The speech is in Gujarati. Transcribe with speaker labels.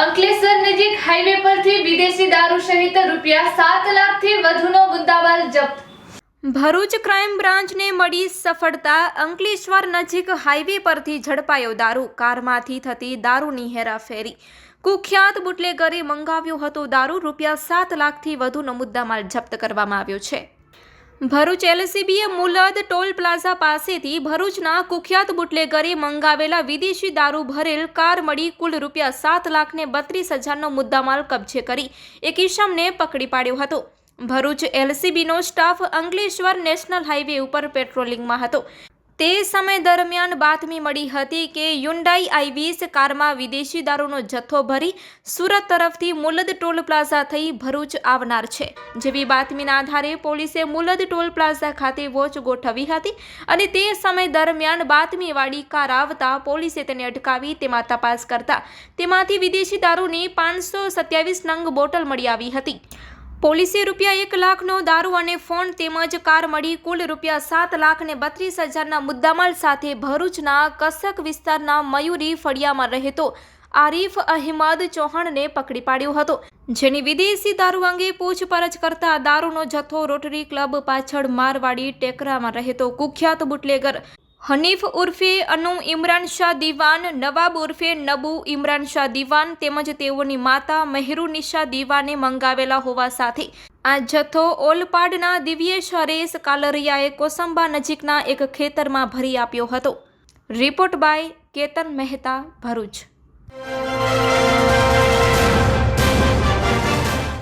Speaker 1: અંકલેશ્વર નજીક હાઈવે પરથી વિદેશી દારૂ સહિત રૂપિયા સાત લાખથી વધુનો મુદ્દામાલ જપ્ત.
Speaker 2: ભરૂચ ક્રાઇમ બ્રાન્ચને મળી સફળતા, અંકલેશ્વર નજીક હાઈવે પરથી ઝડપાયો દારૂ. કારમાંથી થતી દારૂની હેરાફેરી. કુખ્યાત બુટલેગરે મંગાવ્યો હતો દારૂ, રૂપિયા સાત લાખથી વધુનો મુદ્દામાલ જપ્ત કરવામાં આવ્યો છે. ભરૂચ એલસીબીએ મુલદ ટોલ પ્લાઝા પાસેથી ભરૂચના કુખ્યાત બુટલેગરે મંગાવેલા વિદેશી દારૂ ભરેલ કાર મળી કુલ રૂપિયા સાત લાખને બત્રીસ હજારનો મુદ્દામાલ કબજે કરી. એક ઈસમને પકડી પાડ્યો હતો. ભરૂચ એલસીબીનો સ્ટાફ અંકલેશ્વર નેશનલ હાઈવે ઉપર પેટ્રોલિંગમાં હતો. તે સમય દરમિયાન બાતમી મળી હતી કે યુન્ડાઈ આઈવીસ કારમાં વિદેશી દારૂનો જથ્થો ભરી સુરત તરફથી મુલદ ટોલ પ્લાઝા થઈ ભરૂચ આવનાર છે. જેવી બાતમીના આધારે પોલીસે મુલદ ટોલ પ્લાઝા ખાતે વોચ ગોઠવી હતી અને તે સમય દરમિયાન બાતમીવાળી કાર આવતા પોલીસે તેને અટકાવી તેમાં તપાસ કરતા તેમાંથી વિદેશી દારૂની પાંચસો સત્યાવીસ નંગ બોટલ મળી આવી હતી. પોલીસે રૂપિયા એક લાખનો દારૂ અને ફોન તેમજ કાર મળી કુલ રૂપિયા સાત લાખ ને બત્રીસ હજારના મુદ્દામાલ સાથે ભરૂચના કસક વિસ્તારના મયુરી ફળિયામાં રહેતો આરીફ અહેમદ ચૌહાણને પકડી પાડ્યો હતો. જેની વિદેશી દારૂ અંગે પૂછપરછ કરતા દારૂનો જથ્થો રોટરી ક્લબ પાછળ મારવાડી ટેકરામાં રહેતો કુખ્યાત બુટલેગર હનીફ ઉર્ફે અનુ ઇમરાન શાહ દીવાન, નવાબ ઉર્ફે નબુ ઇમરાન શાહ દીવાન તેમજ તેઓની માતા મહેરુનિશા દીવાને મંગાવેલા હોવા સાથે આ જથ્થો ઓલપાડના દિવ્યેશ હરેશ કાલરિયાએ કોસંબા નજીકના એક ખેતરમાં ભરી આપ્યો હતો. Report by Ketan Mehta Bharuch.